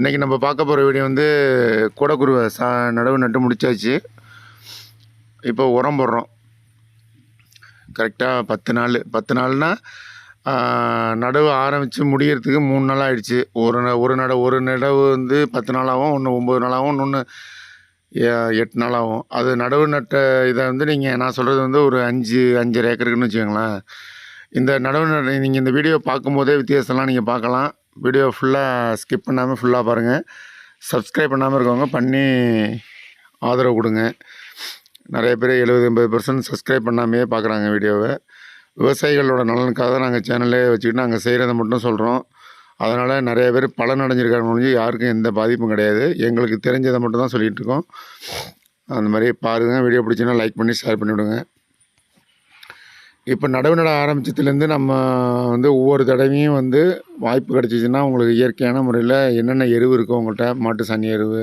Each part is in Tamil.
இன்றைக்கி நம்ம பார்க்க போகிற வீடியோ வந்து கூடக்குருவை சா நடவு நட்டு முடிச்சாச்சு. இப்போ உரம் போடுறோம். கரெக்டாக பத்து நாள் பத்து நாள்னால் நடவு ஆரம்பித்து முடியறதுக்கு மூணு நாள் ஆகிடுச்சு ஒரு ந- ஒரு நட ஒரு நடவு வந்து பத்து நாளாகவும் ஒன்று ஒம்பது நாளாகவும் இன்னொன்று எட்டு நாளாகவும் அது நடவு நட்ட இதை வந்து நீங்கள் நான் சொல்கிறது வந்து ஒரு அஞ்சு அஞ்சரை ஏக்கருக்குன்னு வச்சுக்கோங்களேன். இந்த நடவு நீங்கள் இந்த வீடியோ பார்க்கும்போதே வித்தியாசம்லாம் நீங்கள் பார்க்கலாம். வீடியோ ஃபுல்லாக ஸ்கிப் பண்ணாமல் ஃபுல்லாக பாருங்கள் சப்ஸ்கிரைப் பண்ணாமல் இருக்கவங்க பண்ணி ஆதரவு கொடுங்க. நிறைய பேர் எழுபது எண்பது பர்சன்ட் சப்ஸ்கிரைப் பண்ணாமையே பார்க்குறாங்க வீடியோவை. விவசாயிகளோட நலனுக்காக தான் நாங்கள் சேனலே வச்சுக்கிட்டு நாங்கள் செய்கிறத மட்டும் சொல்கிறோம் அதனால் நிறைய பேர் பலன் அடைஞ்சிருக்காங்க முடிஞ்சு யாருக்கும் எந்த பாதிப்பும் கிடையாது. எங்களுக்கு தெரிஞ்சதை மட்டும் தான் சொல்லிகிட்டு இருக்கோம். அந்த மாதிரி பாருங்கள் வீடியோ பிடிச்சின்னா லைக் பண்ணி ஷேர் பண்ணிவிடுங்க. இப்போ நடவு நட ஆரம்பிச்சதுலேருந்து நம்ம வந்து ஒவ்வொரு தடவையும் வந்து வாய்ப்பு கிடச்சிச்சின்னா உங்களுக்கு இயற்கையான முறையில் என்னென்ன எருவு இருக்கோ உங்கள்கிட்ட மாட்டு சாணி எருவு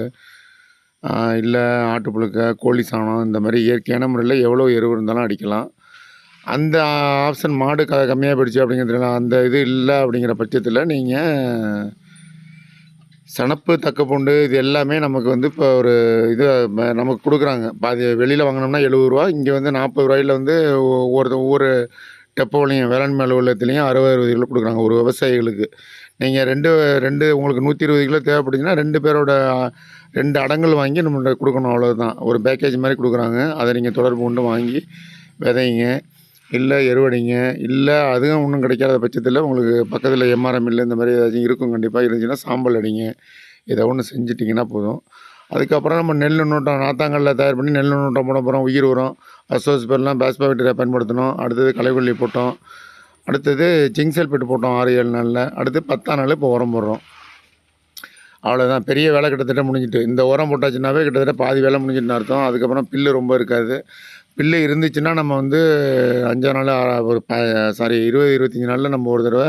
இல்லை ஆட்டுப்புழுக்க கோழி சாணம் இந்த மாதிரி இயற்கையான முறையில் எவ்வளோ எருவு இருந்தாலும் அடிக்கலாம். அந்த ஆப்ஷன் மாடு க கம்மியாக போயிடுச்சு அப்படிங்கிறதுல அந்த இது இல்லை அப்படிங்கிற பட்சத்தில் நீங்கள் சணப்பு தக்கப்பூண்டு இது எல்லாமே நமக்கு வந்து இப்போ ஒரு இது நமக்கு கொடுக்குறாங்க. பாதி வெளியில் வாங்கினோம்னா எழுபது ரூபா இங்கே வந்து நாற்பது ரூபாயில் வந்து ஒவ்வொரு ஒவ்வொரு டெப்போலையும் வேளாண்மை அலுவலகத்துலேயும் அறுபது அறுபது கிலோ கொடுக்குறாங்க ஒரு விவசாயிகளுக்கு. நீங்கள் ரெண்டு ரெண்டு உங்களுக்கு நூற்றி இருபது கிலோ தேவைப்படுச்சுன்னா ரெண்டு பேரோட ரெண்டு அடங்கல் வாங்கி நம்மள்ட்ட கொடுக்கணும் அவ்வளோதான் ஒரு பேக்கேஜ் மாதிரி கொடுக்குறாங்க. அதை நீங்கள் தொடர்பு கொண்டு வாங்கி விதைங்க. இல்லை எருவடிங்க. இல்லை அதுவும் ஒன்றும் கிடைக்காத பட்சத்தில் உங்களுக்கு பக்கத்தில் எம்ஆர்எம் இல்லை இந்த மாதிரி ஏதாச்சும் இருக்கும் கண்டிப்பாக இருந்துச்சுன்னா சாம்பல் அடிங்க. இதை ஒன்று செஞ்சிட்டிங்கன்னா போதும். அதுக்கப்புறம் நம்ம நெல் நூட்டம் நாத்தாங்கல்ல தயார் பண்ணி நெல் நூட்டம் போட போகிறோம் உயிர் உரம் அசோஸ்பெல்லாம் பேஸ்பாக்டீரியா பயன்படுத்தணும் அடுத்தது களைக்கொல்லி போட்டோம். அடுத்தது ஜிங்க் சல்பேட் போட்டோம் ஆறு ஏழு நாளில். அடுத்து பத்தாம் நாள் இப்போ உரம் போடுறோம். அவ்வளோதான் பெரிய வேலை கிட்டத்தட்ட முடிஞ்சிட்டு. இந்த உரம் போட்டாச்சுன்னாவே கிட்டத்தட்ட பாதி வேலை முடிஞ்சிட்டுன்னு அர்த்தம். அதுக்கப்புறம் பில்லு ரொம்ப இருக்காது. பில்லு இருந்துச்சுன்னா நம்ம வந்து அஞ்சாறு நாள் ஒரு ப சாரி இருபது இருபத்தஞ்சி நாளில் நம்ம ஒரு தடவை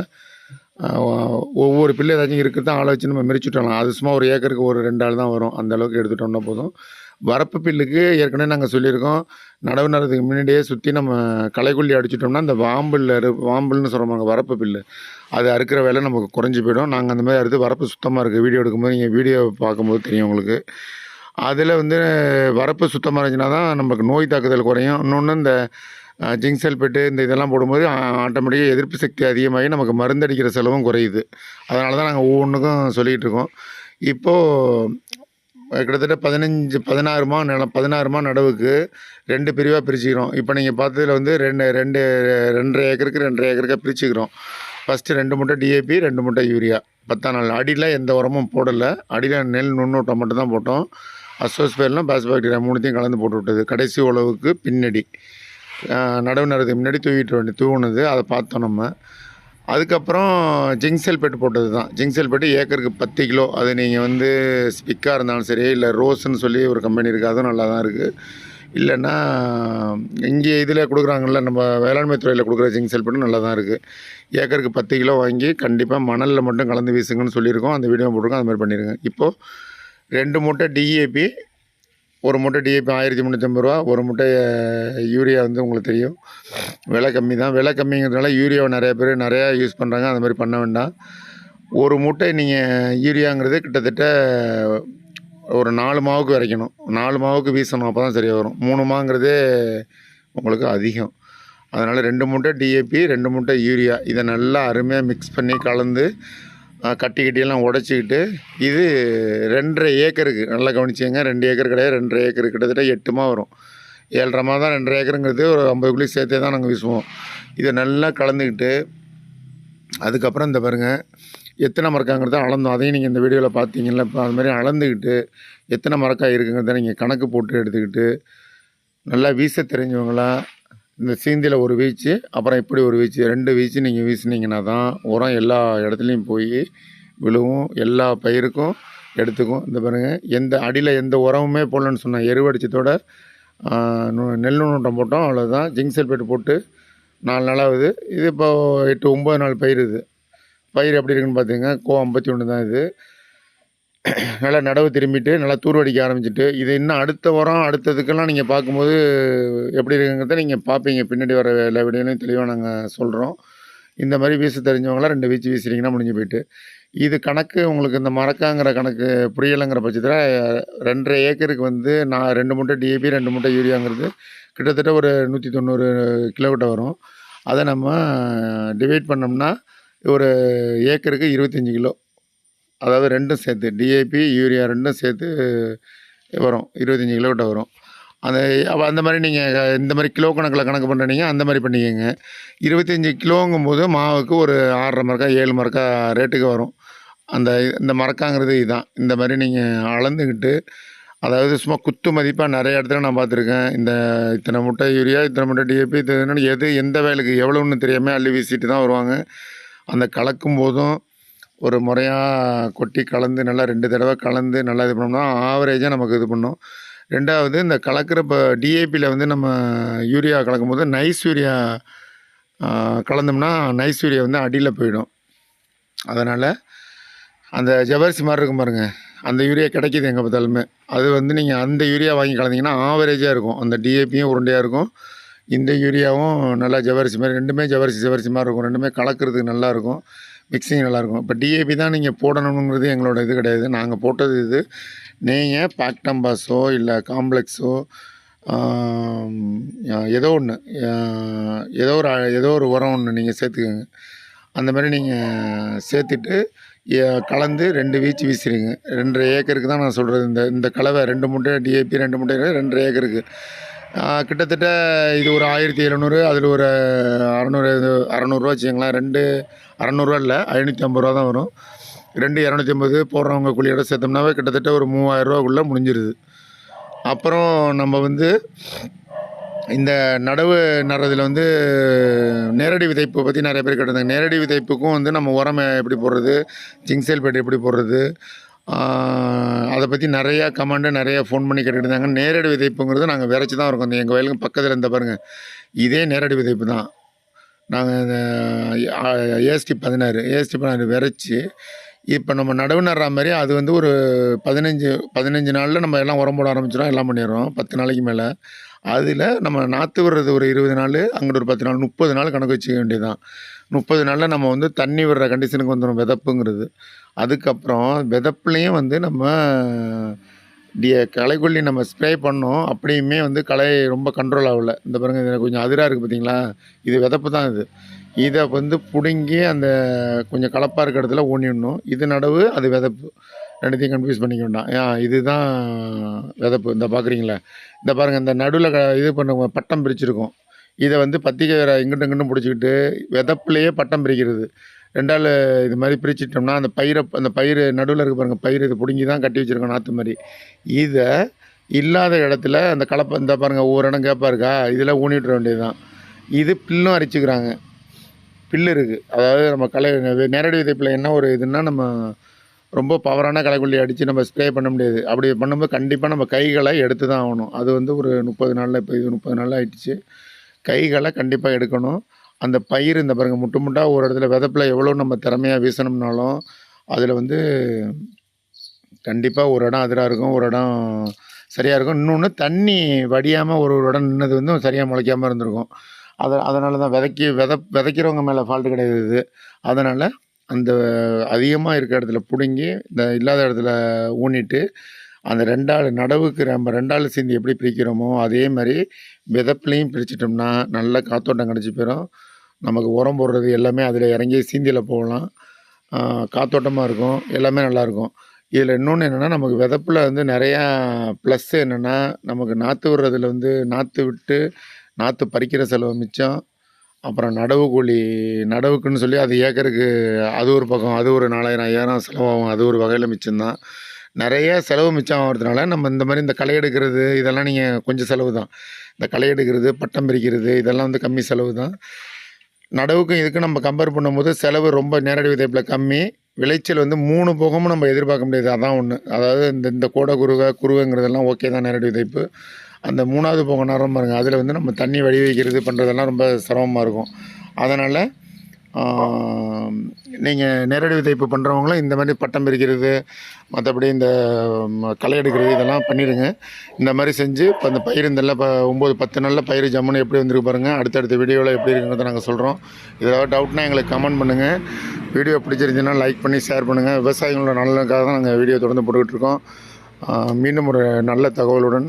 ஒவ்வொரு பில்லு ஏதாச்சும் இருக்கிறத ஆளை வச்சு நம்ம மிரிச்சுட்டலாம் அது சும்மா ஒரு ஏக்கருக்கு ஒரு ரெண்டு ஆள் தான் வரும். அந்த அளவுக்கு எடுத்துட்டோம்னா போதும். வரப்பு பில்லுக்கு ஏற்கனவே நாங்கள் சொல்லியிருக்கோம். நடவு நடுறதுக்கு முன்னாடியே சுற்றி நம்ம களைக்கொல்லி அடிச்சிட்டோம்னா அந்த வாம்பில் அறு வாம்பில்னு சொல்கிறாங்க வரப்பு பில்லு. அது அறுக்கிற வேலை நமக்கு குறைஞ்சி போயிடும். நாங்கள் அந்த மாதிரி அறுத்து வரப்பு சுத்தமாக இருக்குது வீடியோ எடுக்கும்போது நீங்கள் வீடியோ பார்க்கும்போது தெரியும் உங்களுக்கு. அதில் வந்து வரப்பு சுத்தமாக இருந்துச்சுன்னா தான் நமக்கு நோய் தாக்குதல் குறையும். இன்னொன்று இந்த ஜிங்க் சல்பேட்டு இந்த இதெல்லாம் போடும்போது ஆட்டோமேட்டிக்காக எதிர்ப்பு சக்தி அதிகமாகி நமக்கு மருந்தடிக்கிற செலவும் குறையுது. அதனால தான் நாங்கள் ஒவ்வொன்றுக்கும் சொல்லிகிட்டு இருக்கோம். இப்போது கிட்டத்தட்ட பதினஞ்சு பதினாறு மா நிலம் பதினாறுமா நடவுக்கு ரெண்டு பிரிவாக பிரிச்சுக்கிறோம். இப்போ நீங்கள் பார்த்ததுல வந்து ரெண்டு ரெண்டு ரெண்டரை ஏக்கருக்கு ரெண்டரை ஏக்கருக்காக பிரிச்சுக்கிறோம். ஃபஸ்ட்டு ரெண்டு மூட்டை டிஏபி ரெண்டு மூட்டை யூரியா. பத்தாம் நாள். அடியில் எந்த உரமும் போடலை. அடியில் நெல் நுண்ணூட்டம் மட்டும் தான் போட்டோம். அசோஸ்பேர்லாம் பாஸ்பாக்டீரியா மூணுத்தையும் கலந்து போட்டு விட்டது கடைசி உழவுக்கு பின்னாடி நடவு நடுறதுக்கு முன்னாடி தூவிட்டு வேண்டி தூவுனது அதை பார்த்தோம் நம்ம. அதுக்கப்புறம் ஜிங்க் பெட்டு போட்டது தான் ஜிங்க் பெட்டு ஏக்கருக்கு பத்து கிலோ. அது நீங்கள் வந்து ஸ்பிக்காக இருந்தாலும் சரி இல்லை ரோஸ்ன்னு சொல்லி ஒரு கம்பெனி இருக்குது அதுவும் நல்லா தான் இருக்குது இல்லைன்னா இங்கே இதில் கொடுக்குறாங்கல்ல நம்ம வேளாண்மை துறையில் கொடுக்குற ஜிங்க் பெட்டு நல்லா தான் இருக்குது ஏக்கருக்கு பத்து கிலோ வாங்கி கண்டிப்பாக மணலில் மட்டும் கலந்து வீசுங்கன்னு சொல்லியிருக்கோம். அந்த வீடியோ போட்டிருக்கோம் அது மாதிரி பண்ணிடுங்க இப்போது ரெண்டு மூட்டை டிஏபி ஒரு மூட்டை டிஏபி ஆயிரத்தி முந்நூற்றம்பது ரூபா ஒரு மூட்டை யூரியா வந்து உங்களுக்கு தெரியும். விலை கம்மி தான். விலை கம்மிங்கிறதுனால யூரியாவை நிறைய பேர் நிறையா யூஸ் பண்ணுறாங்க அந்த மாதிரி பண்ண வேண்டாம். ஒரு மூட்டை நீங்கள் யூரியாங்கிறது கிட்டத்தட்ட ஒரு நாலு மாவுக்கு விதைக்கணும். நாலு மாவுக்கு வீசணும். அப்போ தான் சரியாக வரும். மூணு மாங்கிறதே உங்களுக்கு அதிகம். அதனால் ரெண்டு மூட்டை டிஏபி ரெண்டு மூட்டை யூரியா இதை நல்லா அருமையாக மிக்ஸ் பண்ணி கலந்து கட்டி கட்டியெல்லாம் உடச்சிக்கிட்டு இது ரெண்டரை ஏக்கருக்கு நல்லா கவனிச்சிங்க ரெண்டு ஏக்கர் கிடையாது ரெண்டரை ஏக்கர் கிட்டத்தட்ட எட்டுமா வரும். ஏழரை மாதம் தான் ரெண்டரை ஏக்கருங்கிறது ஒரு ஐம்பது குழி சேர்த்தே தான் நாங்கள் வீசுவோம். இதை நல்லா கலந்துக்கிட்டு அதுக்கப்புறம் இந்த பாருங்க எத்தனை மரக்காங்கிறத அளந்தோம். அதையும் நீங்கள் இந்த வீடியோவில் பார்த்தீங்கல்ல இப்போ அது மாதிரி அளந்துக்கிட்டு எத்தனை மரக்காய் இருக்குங்கிறத நீங்கள் கணக்கு போட்டு எடுத்துக்கிட்டு நல்லா வீச தெரிஞ்சவங்களா இந்த சீந்தியில் ஒரு வீச்சு அப்புறம் இப்படி ஒரு வீச்சு ரெண்டு வீச்சு நீங்கள் வீசினீங்கன்னா தான் உரம் எல்லா இடத்துலையும் போய் விழுவும் எல்லா பயிருக்கும் எடுத்துக்கும். இந்த பாருங்கள் எந்த அடியில் எந்த உரமுமே போடலன்னு சொன்னேன் எருவடிச்சதோட நெல் நூட்டம் போட்டோம் அவ்வளோதான் ஜிங்க் சல்பேட் போட்டு நாலு நாளாகுது இது இப்போ எட்டு ஒம்பது நாள் பயிர் இது. பயிர் எப்படி இருக்குன்னு பார்த்தீங்கன்னா கோ ஐம்பத்தி ஒன்று தான் இது. நல்லா நடவு திரும்பிட்டு நல்லா தூர்வடிக்க ஆரம்பிச்சிட்டு இது இன்னும் அடுத்த உரம் அடுத்ததுக்கெல்லாம் நீங்கள் பார்க்கும்போது எப்படி இருக்குங்கிறத நீங்கள் பார்ப்பீங்க. பின்னாடி வர எல்லா வீடியோலையும் தெளிவாக நாங்கள் சொல்கிறோம் இந்த மாதிரி வீச தெரிஞ்சவங்களாம் ரெண்டு வீச்சு வீசுறீங்கன்னா முடிஞ்சு போயிட்டு. இது கணக்கு உங்களுக்கு இந்த மறக்காங்கிற கணக்கு புரியலைங்கிற பட்சத்தில் ரெண்டரை ஏக்கருக்கு வந்து நான் ரெண்டு மூட்டை டிஏபி ரெண்டு மூட்டை யூரியாங்கிறது கிட்டத்தட்ட ஒரு நூற்றி தொண்ணூறு கிலோகிட்ட வரும். அதை நம்ம டிவைட் பண்ணோம்னா ஒரு ஏக்கருக்கு இருபத்தஞ்சி கிலோ. அதாவது ரெண்டும் சேர்த்து டிஏபி யூரியா ரெண்டும் சேர்த்து வரும். இருபத்தஞ்சி கிலோகிட்ட வரும். அந்த அப்போ அந்த மாதிரி நீங்கள் இந்த மாதிரி கிலோ கணக்கில் கணக்கு பண்ணுறீங்க அந்த மாதிரி பண்ணிக்கோங்க. இருபத்தஞ்சி கிலோங்கும் போது மாவுக்கு ஒரு ஆறரை மரக்கா ஏழு மரக்கா ரேட்டுக்கு வரும். அந்த இந்த மரக்காங்கிறது இதுதான் இந்த மாதிரி நீங்கள் அளந்துக்கிட்டு அதாவது சும்மா குத்து மதிப்பாக நிறைய இடத்துல நான் பார்த்துருக்கேன். இந்த இத்தனை முட்டை யூரியா இத்தனை முட்டை டிஏபி இத்தனை எது எந்த வேலைக்கு எவ்வளோன்னு தெரியாமல் அள்ளி வீசிட்டு தான் வருவாங்க. அந்த கலக்கும் போதும் ஒரு முறையாக கொட்டி கலந்து நல்லா ரெண்டு தடவை கலந்து நல்லா இது பண்ணோம்னா ஆவரேஜாக நமக்கு இது பண்ணும். ரெண்டாவது இந்த கலக்கிற இப்போ டிஏபியில் வந்து நம்ம யூரியா கலக்கும் போது நைஸ் யூரியா கலந்தோம்னா நைஸ் யூரியா வந்து அடியில் போயிடும். அதனால் அந்த ஜவரிசி மாதிரி இருக்கும் பாருங்கள் அந்த யூரியா கிடைக்கிது எங்கே பார்த்தாலுமே. அது வந்து நீங்கள் அந்த யூரியா வாங்கி கலந்தீங்கன்னா ஆவரேஜாக இருக்கும். அந்த டிஏபியும் உருண்டையாக இருக்கும். இந்த யூரியாவும் நல்லா ஜவரிசி மாதிரி ரெண்டுமே ஜவரிசி ஜவரிசி மாதிரி இருக்கும். ரெண்டுமே கலக்கிறதுக்கு நல்லாயிருக்கும் மிக்சிங் நல்லாயிருக்கும். இப்போ டிஏபி தான் நீங்கள் போடணுங்கிறது எங்களோட இது கிடையாது. நாங்கள் போட்டது இது. நீங்கள் பாக்டம்பாஸோ இல்லை காம்ப்ளெக்ஸோ ஏதோ ஒன்று ஏதோ ஒரு ஏதோ ஒரு உரம் ஒன்று நீங்கள் சேர்த்துக்கோங்க. அந்த மாதிரி நீங்கள் சேர்த்துட்டு கலந்து ரெண்டு வீச்சு வீசுறீங்க. ரெண்டரை ஏக்கருக்கு தான் நான் சொல்கிறது இந்த இந்த கலவை ரெண்டு மூட்டை டிஏபி ரெண்டு மூட்டை ரெண்டரை ஏக்கருக்கு. கிட்டத்தட்ட இது ஒரு ஆயிரத்தி எழுநூறு அதில் ஒரு அறநூறு இது அறநூறுவா வச்சுங்களேன் ரெண்டு அறநூறுவா இல்லை ஐநூற்றி ஐம்பது ரூபா தான் வரும். ரெண்டு இரநூத்தி ஐம்பது போடுறவங்க கூலியோட சேர்த்தோம்னாவே கிட்டத்தட்ட ஒரு மூவாயிரரூவாக்குள்ளே முடிஞ்சிருது. அப்புறம் நம்ம வந்து இந்த நடவு நடுறதுல வந்து நேரடி விதைப்பு பற்றி நிறைய பேர் கேட்டிருந்தாங்க. நேரடி விதைப்புக்கும் வந்து நம்ம உரம் எப்படி போடுறது ஜிங்க் சேல்பேட் எப்படி போடுறது அதை பற்றி நிறையா கமெண்டு நிறையா ஃபோன் பண்ணி கேட்டுக்கிட்டு இருந்தாங்க நேரடி விதைப்புங்கிறது நாங்கள் விரைச்சி தான் இருக்கோம். அந்த எங்கள் வயலுக்கு பக்கத்தில் இருந்த பாருங்கள் இதே நேரடி விதைப்பு தான். நாங்கள் இந்த ஏஎஸ்டி பதினாறு ஏஎஸ்டி பதினாறு விரைச்சி இப்போ நம்ம நடவு நடுற மாதிரி அது வந்து ஒரு பதினஞ்சு பதினஞ்சு நாளில் நம்ம எல்லாம் உரம் போட ஆரம்பிச்சிடும் எல்லாம் பண்ணிடுறோம். பத்து நாளைக்கு மேலே. அதில் நம்ம நாற்று விடுறது ஒரு இருபது நாள் அங்கிட்டு ஒரு பத்து நாள் முப்பது நாள் கணக்கு வச்சுக்க வேண்டியதுதான். முப்பது நாளில் நம்ம வந்து தண்ணி விடுற கண்டிஷனுக்கு வந்துடும் விதப்புங்கிறது. அதுக்கப்புறம் விதப்புலேயும் வந்து நம்ம டி களைக்கொல்லி நம்ம ஸ்ப்ரே பண்ணோம் அப்படியுமே வந்து களை ரொம்ப கண்ட்ரோல் ஆகல. இந்த பாருங்கள் இதில் கொஞ்சம் அதிராக இருக்குது பார்த்தீங்களா இது விதப்பு தான் இது. இதை வந்து பிடுங்கி அந்த கொஞ்சம் கலப்பாக இருக்கிற இடத்துல ஊனிடணும். இது நடவு அது விதப்பு. ரெண்டுத்தையும் கன்ஃபியூஸ் பண்ணிக்க வேண்டாம். ஏன் இதுதான் விதப்பு. இந்த பார்க்குறீங்களா இந்த பாருங்கள் இந்த நடுவில் க இது பண்ண பட்டம் பிரிச்சிருக்கோம். இதை வந்து பத்திரிக்கை வேறு இங்கிட்டும் இங்கிட்டும் பிடிச்சிக்கிட்டு விதப்புலேயே பட்டம் பிரிக்கிறது. ரெண்டாள் இது மாதிரி பிரிச்சிட்டோம்னா அந்த பயிரை அந்த பயிர் நடுவில் இருக்க பாருங்கள் பயிர் இது பிடுங்கி தான் கட்டி வச்சுருக்கோம் நாற்று மாதிரி. இதை இல்லாத இடத்துல அந்த கலப்பை இந்த பாருங்கள் ஒவ்வொரு இடம் கேப்பாக இருக்கா? இதில் ஊனிட்டு வேண்டியது தான் இது பில்லும் அரிச்சுக்கிறாங்க. பில்லு இருக்குது அதாவது நம்ம களை நேரடி விதைப்பில் என்ன ஒரு இதுன்னா நம்ம ரொம்ப பவரான களைக்கொல்லி அடித்து நம்ம ஸ்ப்ரே பண்ண முடியாது. அப்படி பண்ணும்போது கண்டிப்பாக நம்ம கைகளை எடுத்து தான் ஆகணும். அது வந்து ஒரு முப்பது நாளில் இப்போ இது முப்பது நாளில் ஆயிடுச்சு. கைகளை கண்டிப்பாக எடுக்கணும். அந்த பயிர் இந்த பாருங்கள் முட்டு முட்டாக ஒரு இடத்துல விதப்பில் எவ்வளோ நம்ம திறமையாக வீசணும்னாலும் அதில் வந்து கண்டிப்பாக ஒரு இடம் அதிராக இருக்கும் ஒரு இடம் சரியாக இருக்கும். இன்னொன்று தண்ணி வடியாமல் ஒரு ஒரு இடம் நின்னது வந்து சரியாக முளைக்காமல் இருந்திருக்கும். அதை அதனால தான் விதைக்கி வித விதைக்கிறவங்க மேலே ஃபால்ட்டு கிடையாது அதனால் அந்த அதிகமாக இருக்க இடத்துல பிடுங்கி இந்த இல்லாத இடத்துல ஊனிட்டு அந்த ரெண்டாள் நடவுக்கு நம்ம ரெண்டாள் சேர்ந்து எப்படி பிரிக்கிறோமோ அதே மாதிரி விதப்புலையும் பிரிச்சிட்டோம்னா நல்ல காத்தோட்டம் கிடச்சி போயிடும் நமக்கு உரம் போடுறது எல்லாமே அதில் இறங்கி சீந்தியில் போகலாம். காத்தோட்டமாக இருக்கும். எல்லாமே நல்லாயிருக்கும் இதில் இன்னொன்று என்னென்னா நமக்கு விதப்பில் வந்து நிறையா ப்ளஸ் என்னென்னா நமக்கு நாற்று விடுறதுல வந்து நாற்று விட்டு நாற்று பறிக்கிற செலவு மிச்சம். அப்புறம் நடவு கூலி நடவுக்குன்னு சொல்லி அது ஏக்கருக்கு அது ஒரு பக்கம் அது ஒரு நாலாயிரம் ஐயாயிரம் செலவாகும். அது ஒரு வகையில் மிச்சம்தான் நிறைய செலவு மிச்சம் ஆகிறதுனால நம்ம இந்த மாதிரி இந்த களை எடுக்கிறது இதெல்லாம் நீங்கள் கொஞ்சம் செலவு தான். இந்த களை எடுக்கிறது பட்டம் பிரிக்கிறது இதெல்லாம் வந்து கம்மி செலவு தான். நடவுக்கும் இதுக்கும் நம்ம கம்பேர் பண்ணும்போது செலவு ரொம்ப நேரடி விதைப்பில் கம்மி. விளைச்சல் வந்து மூணு போகமும் நம்ம எதிர்பார்க்க முடியாது. அதான் ஒன்று அதாவது இந்த இந்த கோடை குருவை குருவைங்கிறதெல்லாம் ஓகே தான் நேரடி விதைப்பு. அந்த மூணாவது போக நேரம் பாருங்கள் அதில் வந்து நம்ம தண்ணி வடி வைக்கிறது பண்ணுறதெல்லாம் ரொம்ப சிரமமாக இருக்கும். அதனால் நீங்கள் நேரடி விதைப்பு பண்ணுறவங்களும் இந்த மாதிரி பட்டம் பிரிக்கிறது மற்றபடி இந்த களை எடுக்கிறது இதெல்லாம் பண்ணிடுங்க. இந்த மாதிரி செஞ்சு இப்போ அந்த பயிர் இந்த இப்போ ஒம்பது பத்து நாளில் பயிர் ஜம்முன்னு எப்படி வந்திருக்கு பாருங்கள் அடுத்தடுத்த வீடியோவில் எப்படி இருக்குங்கிறத நாங்கள் சொல்கிறோம் இதில் டவுட்னா எங்களுக்கு கமெண்ட் பண்ணுங்கள் வீடியோ பிடிச்சிருந்துச்சுன்னா லைக் பண்ணி ஷேர் பண்ணுங்கள் விவசாயிகளோட நலனுக்காக தான் நாங்கள் வீடியோ தொடர்ந்து போட்டுக்கிட்டு இருக்கோம். மீண்டும் ஒரு நல்ல தகவலுடன்